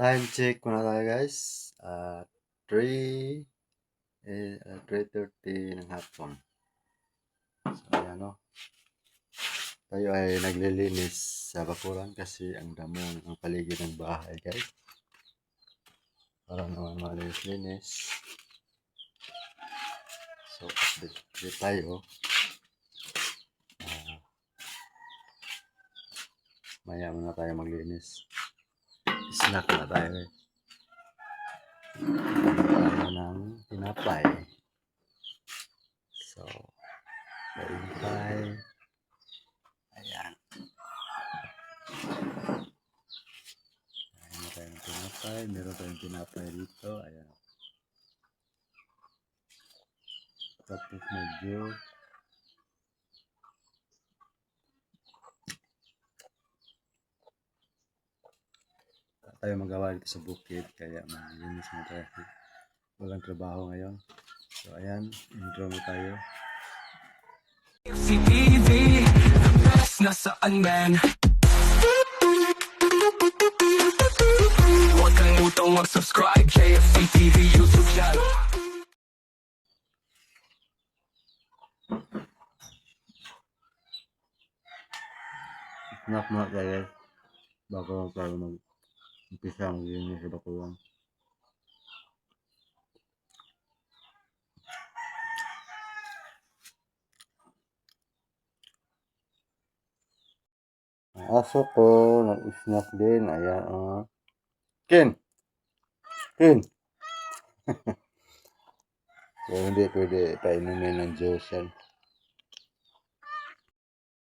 Time check muna tayo guys. Ah, 3 eh, ah, 3.30 ng hapon. So, ayan o. Tayo ay naglilinis sa bakuran kasi ang damo ng paligid ng bahay guys. Para naman malinis-linis. So, update tayo. Ah, maya muna tayo maglinis. Snack na tayo eh. Ano ng tinapay. So, paintay. Ayan. Ayan na tayo ng tinapay. Meron tayong tinapay dito. Ayan. Tapos medyo tayo magawa dito sa bukid kaya malinis na tayo. Walang trabaho ngayon. So ayan intro mo tayo. CTV, the best nasaan man Huwag kang mutong mag-subscribe JFC TV YouTube channel mo tayo guys. Bago tayo mag umpisa maglinis sa bakulang ang aso ko nag-snack din. Ayan oh. Ken! Ken! So hindi pwede painumin ng juice yan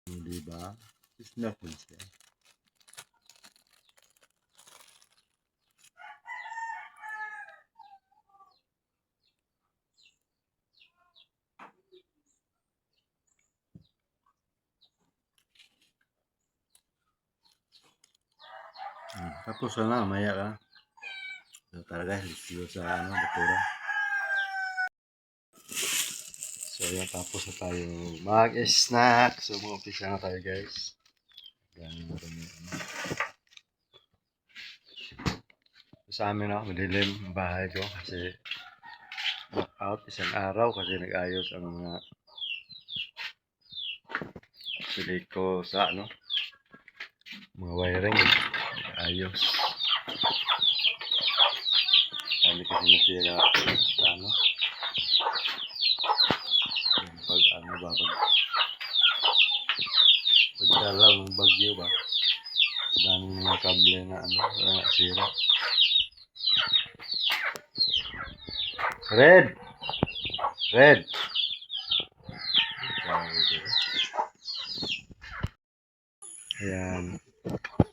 hindi ba? Snack din siya Tapos na, maya ka. So, talaga, lisyo sa ano, batura. So, yan, tapos na tayo mag-snack. So, mag-umpisa na tayo, guys. Ganyan na rin yung ano. Sa amin, no, madilim ang bahay ko kasi out isang araw kasi nag-ayos ang mga sili ko sa ano mga wiring ayos. Kami kasi nasira sa ano. Yung pag ano ba pag pagdalaw ng bagyo ba? Daming mga kable na ano na sira. Red! Red! Ayan.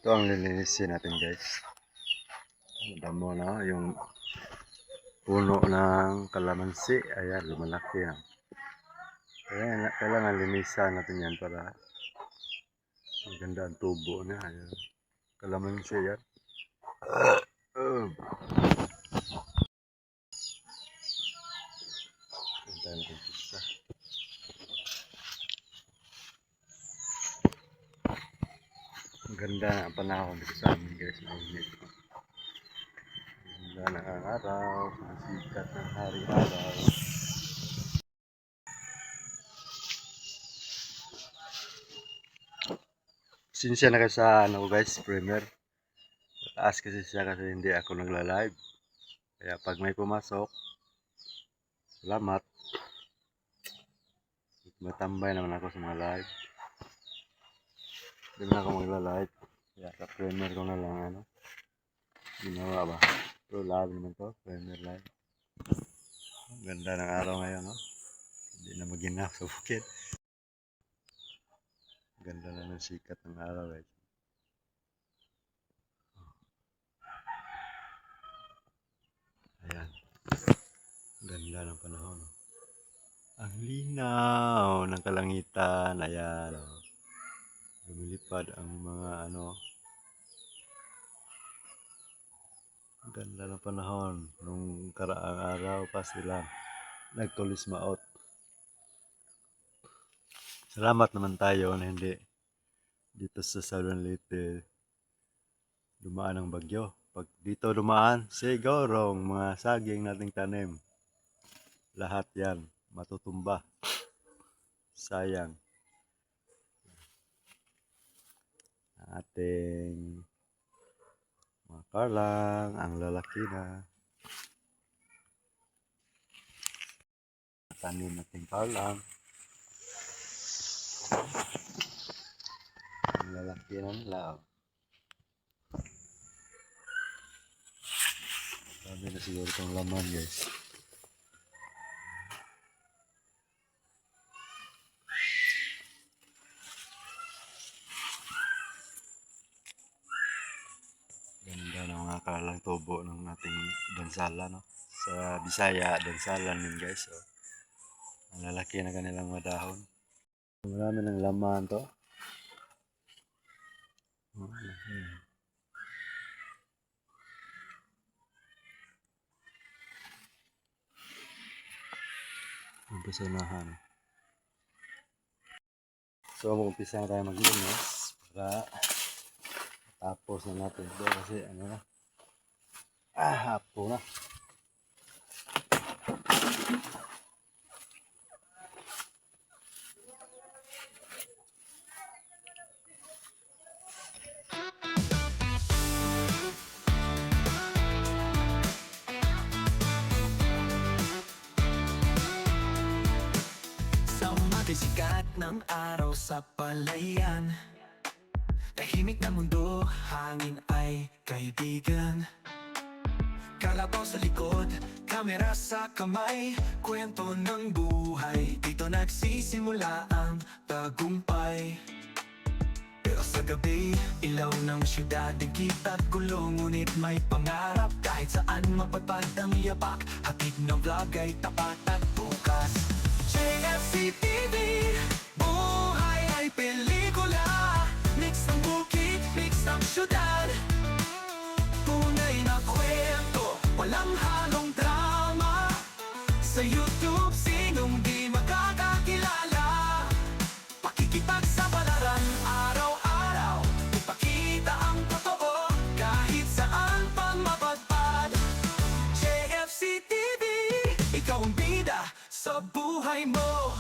Ito ang lilinisin natin guys. Damo na yung puno ng kalamansi. Ayan, lumalaki na. Ayan, kailangan linisan natin yan para maganda ang tubo na. Ayan. Kalamansi yan. Uh, Ayan tayo mag-isa. Ang ganda na ang panahon dito sa amin guys. Mainit. Ang Ganda ng araw. Ang sikat ng hari-araw. Sinsya na kayo sa ano guys, primer. Taas kasi siya kasi hindi ako nagla-live. Kaya pag may pumasok, salamat. Matambay naman ako sa mga live. Hindi na ako magla-live. Kaya sa premier ko na lang ano. Ginawa ba? Pero live naman to. Premier live. Ang ganda ng araw ngayon, no? Hindi na maginap sa bukid. Ganda na ng sikat ng araw, guys. Ayan. Ganda ng panahon, no? Ang linaw ng kalangitan. Ayan, oh. Lumilipad ang mga ano. Ganda ng panahon. Nung karaang araw pa sila nagtulis maot. Salamat naman tayo na hindi dito sa Southern Leyte dumaan ang bagyo pag dito dumaan, sigurong mga saging nating tanim. Lahat yan, matutumba. Sayang. Ating mga karlang, ang lalaki na. Tanim nating karlang. Ang lalaki na nila. oh. Sabi na siguro itong laman guys. Ganda ng mga kalang tubo ng ating dansala no. Sa Bisaya, dansalan yun guys. So, ang lalaki na kanilang mga dahon. Marami ng laman to. Oh, laki. Umpisa na han. So, mag-umpisa na tayo maglinis para tapos na natin ito kasi ano na. Ah, hapo na. Kalabaw sa likod, kamera sa kamay Kwento ng buhay, dito nagsisimula ang tagumpay. Pero sa gabi, ilaw ng syudad Digit at gulo, ngunit may pangarap Kahit saan mapadpad ang yapak. Hatid ng vlog ay tapat at bukas. JFC TV Buhay ay pelikula. Mix ng bukid, mix ng syudad Walang halong drama. Sa YouTube, sinong di makakakilala? Pakikipagsapalaran araw-araw. Ipakita ang totoo Kahit saan pa mapadpad. JFC TV Ikaw ang bida sa buhay mo.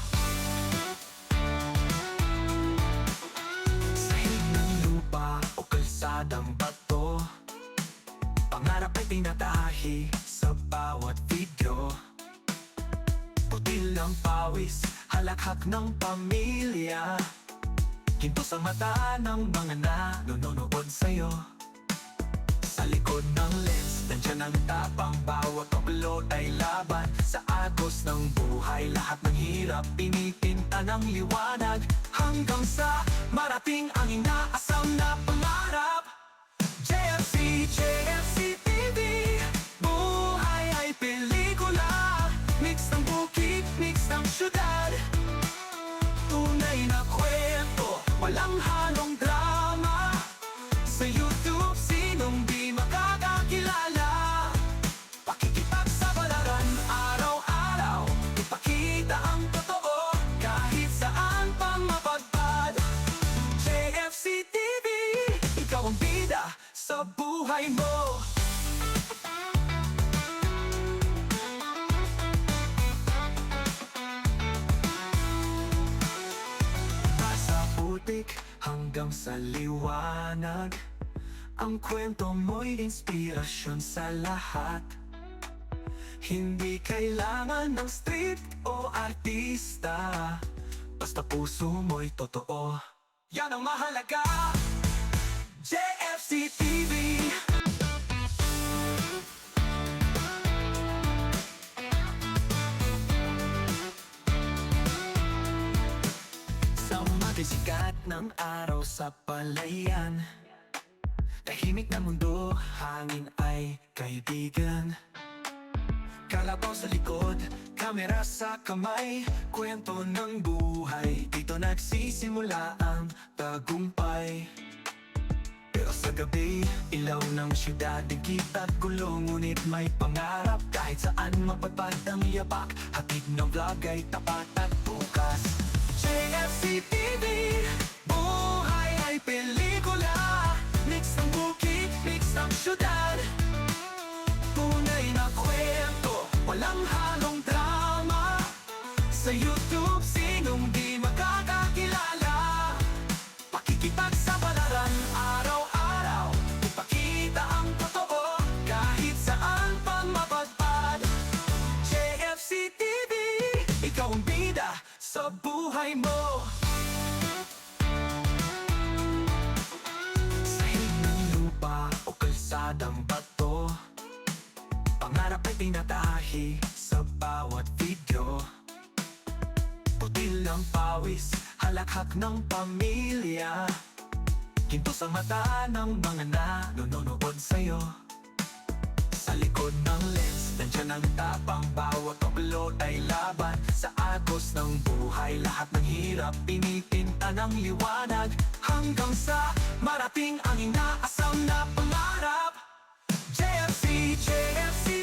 Sahig ng lupa o kalsadang bato Pangarap ay tinatahi pawis, halakhak ng pamilya. Ginto sa mata ng mga nanonood sa'yo. Sa likod ng lens, nandyan ang tapang Bawat upload ay laban. Sa agos ng buhay, lahat ng hirap Pinitinta ng liwanag. Hanggang sa marating ang inaasam na pangarap. JFC, JFC syudad Tunay na kwento Walang halong drama. Sa YouTube, sinong di makakakilala? Pakikipagsapalaran araw-araw Ipakita ang totoo Kahit saan pa mapadpad. JFC TV Ikaw ang bida sa buhay mo Ang kwento mo'y inspirasyon sa lahat. Hindi kailangan ng street o artista. Basta puso mo'y totoo. Yan ang mahalaga. JFC TV Sa umaga sikat ng araw sa palayan Tahimik na mundo, hangin ay kaibigan. Kalabaw sa likod, kamera sa kamay. Kwento ng buhay, dito nagsisimula ang tagumpay. Pero sa gabi, ilaw ng syudad Digit at gulo, ngunit may pangarap Kahit saan mapadpad ang yapak. Hatid ng vlog ay tapat at bukas. JFC TV Buhay ay pelikula syudad Tunay na kwento, walang halong drama. Sa'yo halakhak ng pamilya. Ginto sa mata ng mga nanonood sa'yo. Sa likod ng lens, nandyan ang tapang Bawat upload ay laban. Sa agos ng buhay, lahat ng hirap Pinitinta ng liwanag. Hanggang sa marating ang inaasam na pangarap. JFC, JFC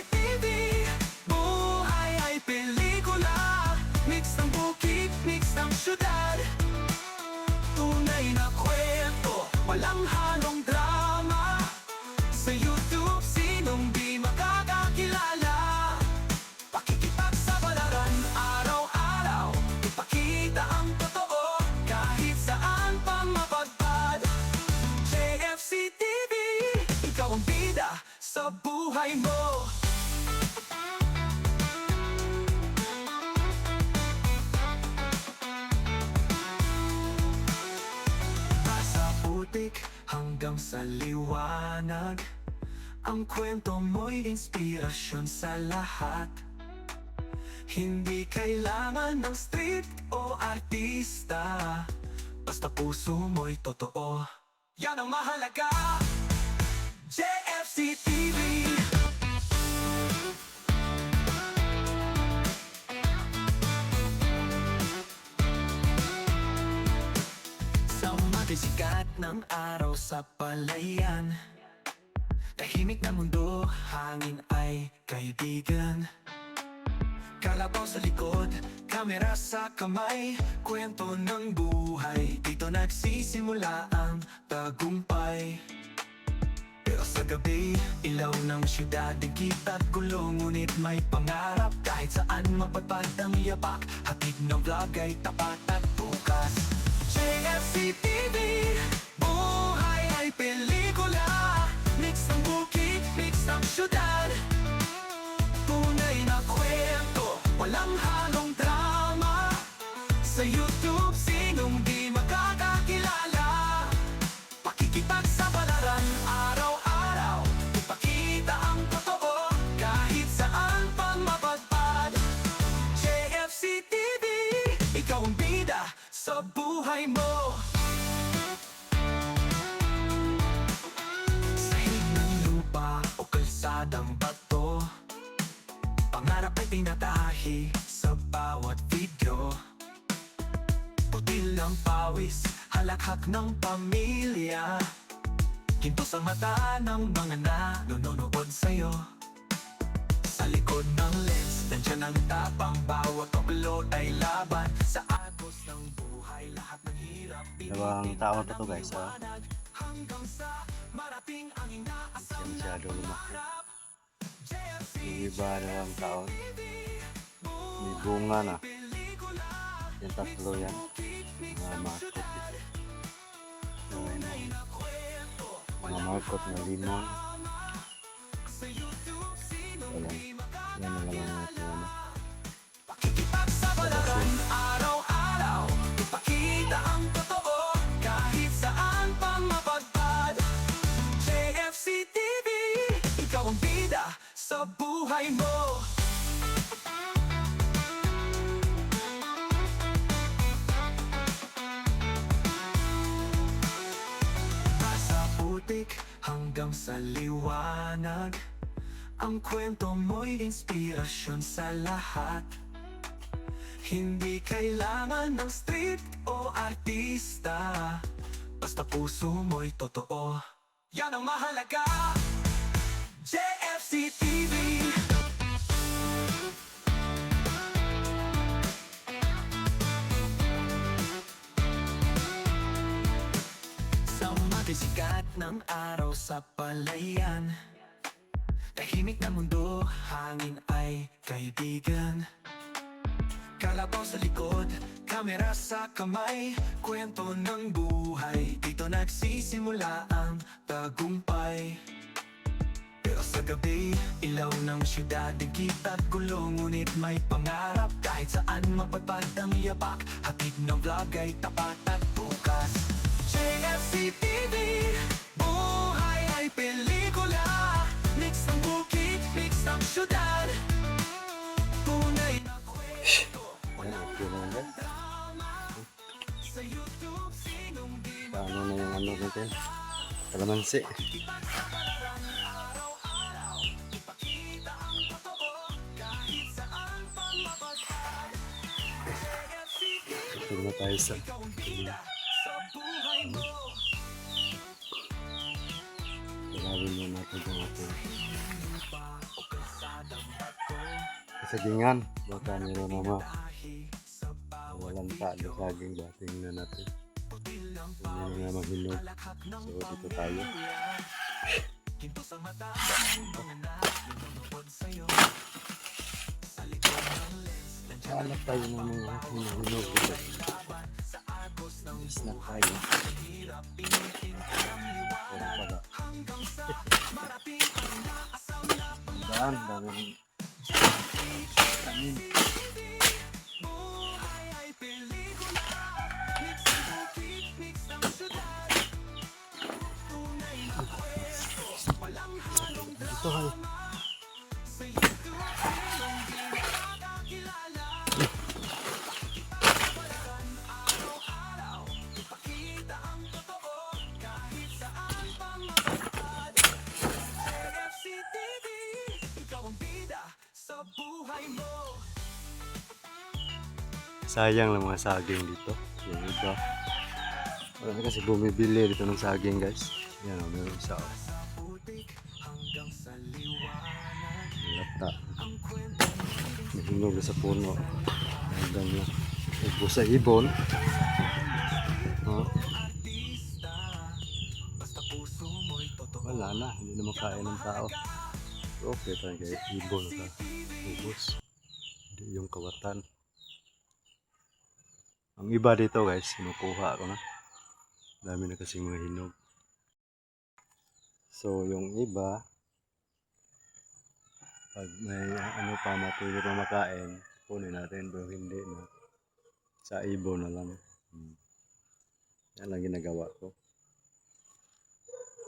Ang kwento mo'y inspirasyon sa lahat. Hindi kailangan ng street o artista. Basta puso mo'y totoo. Yan ang mahalaga. JFC TV Sa matisikat ng araw sa palayan Tahimik na mundo, hangin ay kaibigan. Kalabaw sa likod, kamera sa kamay Kwento ng buhay, dito nagsisimula ang tagumpay. Pero sa gabi, ilaw ng syudad Digit at gulo, ngunit may pangarap Kahit saan mapatpad ang yapak. Hatid ng vlog ay tapat at bukas. JFC TV Buhay ay pelikula. Mix ng mix ng pamilya. Ginto sa mata ng mga nanonood sa'yo. Sa likod ng lens, nandyan ang tapang Bawat upload ay laban. Sa agos ng buhay, lahat ng hirap Dalawang tao na to, guys, ha? Hanggang sa marating ang inaasam na JFC, Yung iba na lang taon. May bunga na. Yung tatlo yan. Mga Yung mga markot na limon Ayan. Yan na lang natin ano. Pakikipagsabalaran araw-araw ang totoo kahit saan pa mapadpad JFC TV, ikaw ang bida sa buhay mo putik hanggang sa liwanag. Ang kwento mo'y inspirasyon sa lahat. Hindi kailangan ng street o artista Basta puso mo'y totoo. Yan ang mahalaga. JFC TV Sa matisikat ng araw sa palayan. Tahimik na mundo, hangin ay kaibigan. Kalabaw sa likod, Kamera sa kamay, kwento ng buhay Dito nagsisimula ang tagumpay. Pero sa gabi, ilaw ng syudad Digit at gulo, ngunit may pangarap Kahit saan mapagpad ang yapak. Hatid ng vlog ay tapat at bukas JFC TV Buhay ay pelikula Mix ng bukid, mix ng syudad Tunay na kwento yan guys. sa YouTube Sinong di Paano na yung ano natin? Kalamansi. Ito na tayo sa... Ilawin mo natin yung ating kasagingan. Baka meron naman walang talo saging ba? Tingnan natin. meron na maghilog. So, dito tayo. Hinto sa mata ng mga nanonood sa'yo Sa likod ng lens Hanap tayo ng mga sa ng Snack tayo. Wala pala. ang na dami kanin. ng bukid, mix ng sa buhay mo Sayang lang mga saging dito. Yung iba. Marami kasi bumibili dito ng saging guys. Yan o, meron isa o. Sa liwanag Lata. Nahinog na sa puno. Hanggang na. Ubo sa ibon. Oh, mo'y totoo wala na. Hindi na makain ng tao. Okay pa kay ibon ka. Ubus. Hindi yung kawatan. Ang iba dito guys, sinukuha ko na. Dami na kasing mga hinog. So yung iba, pag may ano pa na pwede pa makain, kunin natin. Pero hindi na. Sa ibon na lang. Hmm. Yan lang ginagawa ko.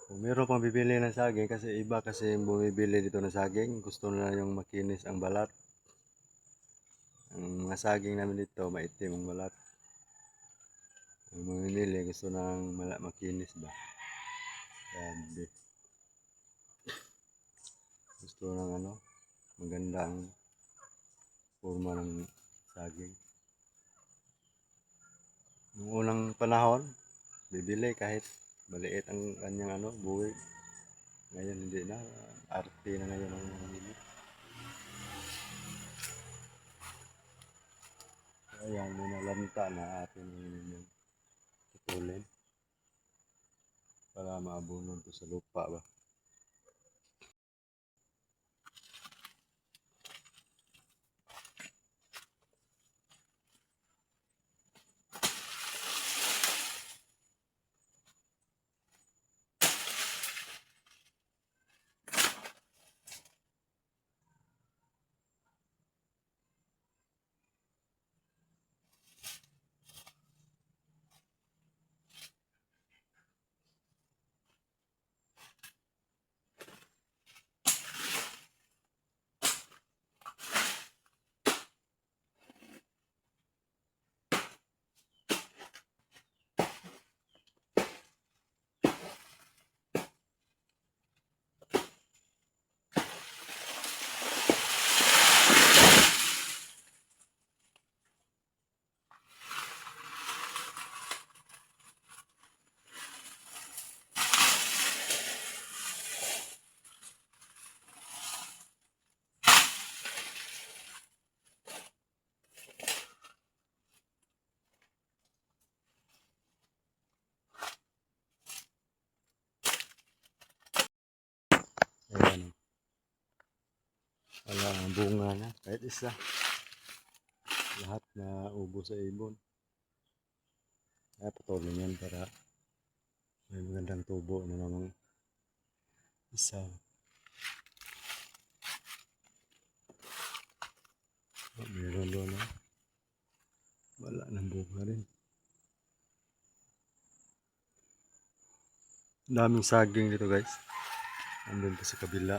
Kung meron pang bibili ng saging, kasi iba kasi yung bumibili dito ng saging, gusto nila yung makinis ang balat. Ang mga saging namin dito, maitim ang balat. Ang mamimili, gusto nang mala makinis ba? Sabi. Gusto ng ano, magandang forma ng saging. Noong unang panahon, bibili kahit maliit ang kanyang ano, buhay. Ngayon hindi na, arte na ngayon ang bibili. Ayan, may nalanta na atin yung tutulin. Para maabunan to sa lupa ba. Ayan. o. Wala ang bunga na. Kahit isa. Lahat na ubo sa ibon. Kaya patuloy yan para may magandang tubo na namang isa. Oh, meron doon na. Wala nang bunga rin. Daming saging dito guys. Andun pa sa kabila.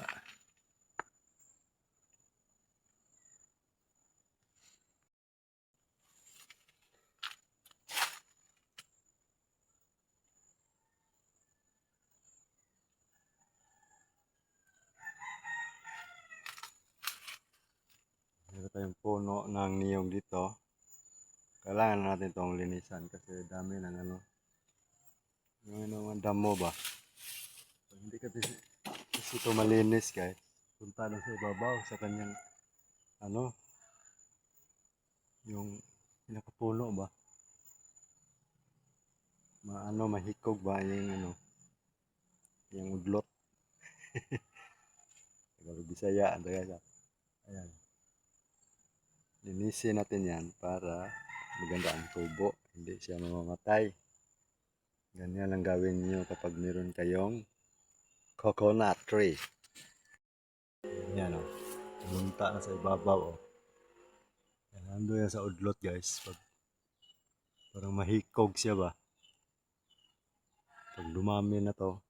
Meron tayong puno ng dito. Kailangan natin itong linisan kasi dami ng ano. Yung ano, mga damo ba? Pag hindi ka kasi, kasi ito malinis guys. Punta lang sa ibabaw sa kanyang ano. Yung pinakapuno ba? Maano, mahikog ba yung ano. Yung udlot. Tagalog Bisaya, ano guys. ah. Linisin natin yan para maganda ang tubo. Hindi siya mamamatay. Ganyan lang gawin niyo kapag meron kayong coconut tree. Yan o. Pumunta na sa ibabaw o. Yan, ando yan sa udlot guys. Pag, parang mahikog siya ba. Pag dumami na to,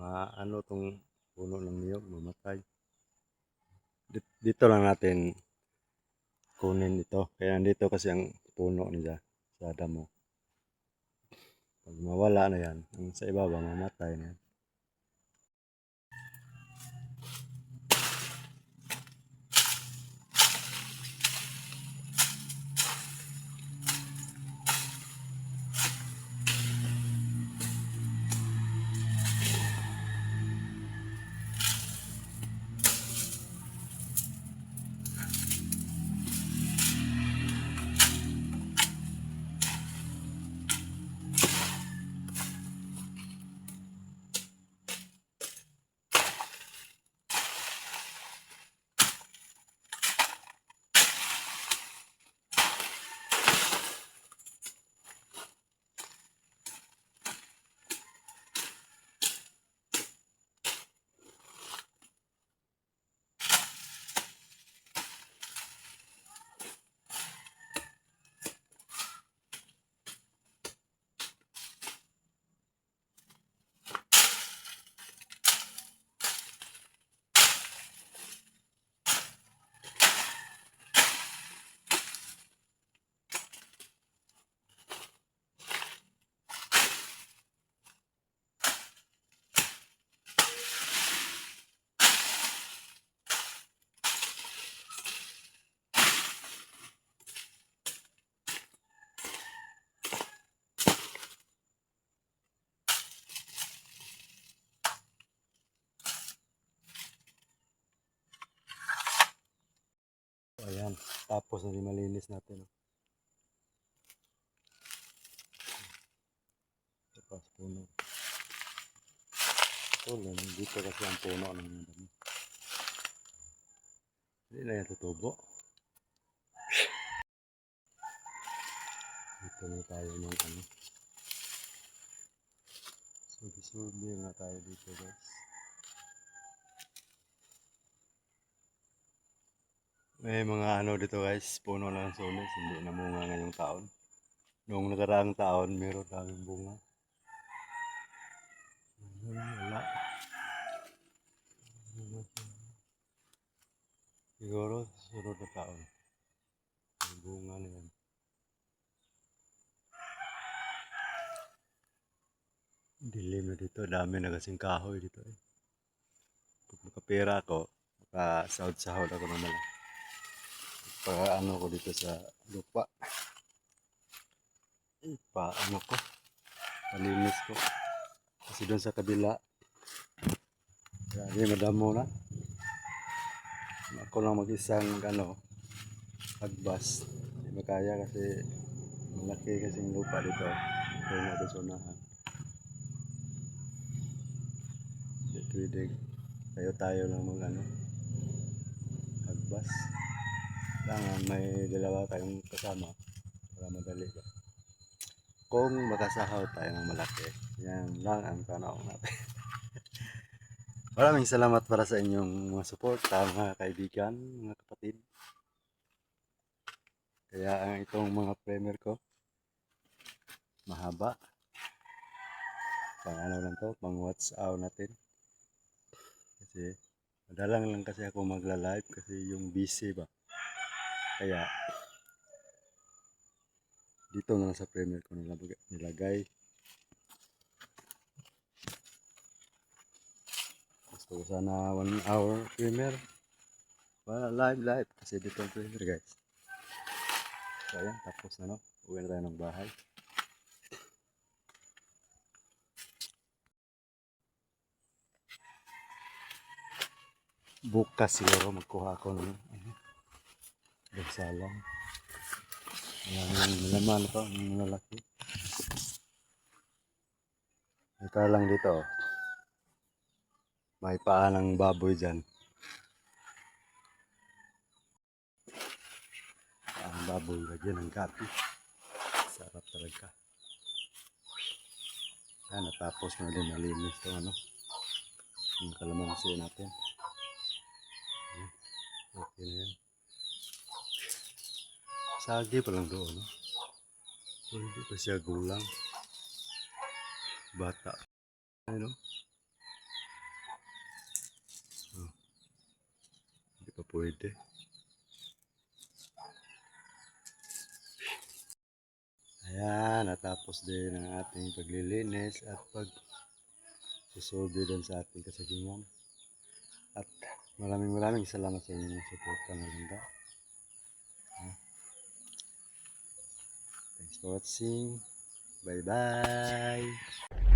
maano tong puno ng niyog, mamatay. Dit- Dito lang natin kunin ito. Kaya nandito kasi ang puno niya sa damo. Pag mawala na yan, ang sa ibaba mamatay na yan. Tapos na malinis natin. Tapos puno. Ito lang. Dito kasi ang puno ng mga dami. Hindi na yan tutubo. Dito na tayo ng ano. Subi-subi na tayo dito guys. May mga ano dito guys, puno ng sones, hindi namunga ngayong taon. Noong nakaraang taon, meron daming bunga. Wala. Siguro, sunod na taon. May bunga na yan. Dilim na dito, dami na kasing kahoy dito eh. Pag makapera ako, makasahod-sahod ako ng malaki para ano ko dito sa lupa. Pa ano ko. Palinis ko. Kasi doon sa kabila. Grabe madamo na. Ako lang mag-isang ano pagbas. Hindi makaya kasi malaki kasing lupa dito. Ito na ito sunahan hindi pwede. Tayo tayo lang mag ano pagbas kailangan may dalawa tayong kasama para madali ba. kung makasahaw tayo ng malaki. Yan lang ang tanaw natin. Maraming salamat para sa inyong mga suporta, mga kaibigan, mga kapatid. Kaya ang itong mga premier ko, mahaba. Pang ano lang to, pang WhatsApp natin. Kasi, madalang lang kasi ako magla-live kasi yung busy ba. Kaya, dito na lang sa premier ko nilagay. Gusto ko sana 1 hour premier. Wala live live kasi dito ang premier guys. So ayan, tapos na no. Uwi na tayo ng bahay. Bukas siguro magkuha ako ng ano, bagsalang. Maraming malaman ito, ang malaki. Ito lang dito. oh. May paa ng baboy dyan. Paa ng baboy, lagyan ng gabi. Sarap talaga. Ah, natapos na din nalinis ito ano. Yung kalamansi natin. Ayan. Okay na yan. Sagi pa lang doon, no? Hindi pa siya gulang. Bata. Ano? Oh. Hindi pa pwede. Ayan, natapos din ang ating paglilinis at pag susubi din sa ating kasagingan. At maraming maraming salamat sa inyong suporta na linda. Watching. Bye bye.